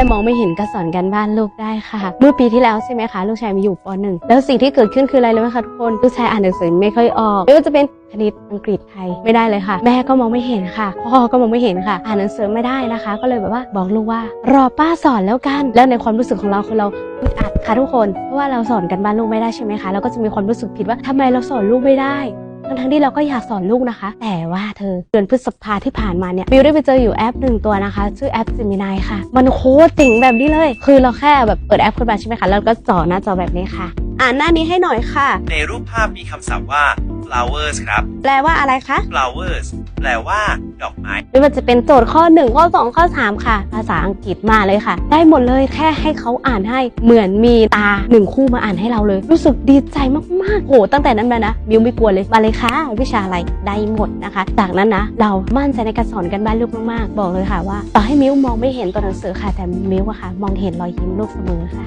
ม่มองไม่เห็นก็สอนกันบ้านลูกได้ค่ะ เมื่อปีที่แล้วใช่ไหมคะลูกชายมีอยู่ปหนึ่งแล้วสิ่งที่เกิดขึ้นคืออะไรรู้ไหมคะทุกคนลูกชายอ่านหนังสือไม่ค่อยออกไม่ว่าจะเป็นคณิตอังกฤษไทยไม่ได้เลยค่ะ แม่ก็มองไม่เห็นค่ะพ่อก็มองไม่เห็นค่ะ อ่านหนังสือไม่ได้นะคะ ก็เลยแบบว่าบอกลูกว่ารอป้าสอนแล้วกัน แล้วในความรู้สึกของเราคือเราอึดอัดค่ะทุกคนเพราะว่าเราสอนกันบ้านลูกไม่ได้ใช่ไหมคะเราก็จะมีความรู้สึกผิดว่าทำไมเราสอนลูกไม่ได้ ทั้งทั้งที่เราก็อยากสอนลูกนะคะ แต่ว่าเธอเดือนพฤษภาที่ผ่านมาเนี่ยมิวได้ไปเจออยู่แอปหนึ่งตัวนะคะ ชื่อแอปซิมินายค่ะ มันโคตรสิ่งแบบนี้เลย คือเราแค่แบบเปิดแอปขึ้นมาใช่ไหมคะแล้วก็จ่อหน้าจอแบบนี้ค่ะ อ่านหน้านี้ให้หน่อยค่ะ ในรูปภาพมีคำศัพท์ว่า flowers ครับ แปลว่าอะไรคะ flowers แปลว่า ดอกไม้ ไม่ว่าจะเป็นโจทย์ข้อ 1 ข้อ 2 ข้อ 3 ค่ะ ภาษาอังกฤษมาเลยค่ะ ได้หมดเลยแค่ให้เขาอ่านให้ เหมือนมีตาหนึ่งคู่มาอ่านให้เราเลย รู้สึกดีใจมากๆโหตั้งแต่นั้นมานะมิวไม่กลัวเลยมาเลยค่ะ วิชาอะไรได้หมดนะคะ จากนั้นนะเรามั่นใจในการสอนกันบ้านลูกมากๆ บอกเลยค่ะว่า ต่อให้มิวมองไม่เห็นตัวหนังสือค่ะแต่มิวอะค่ะ มองเห็นรอยยิ้มลูกเสมอค่ะ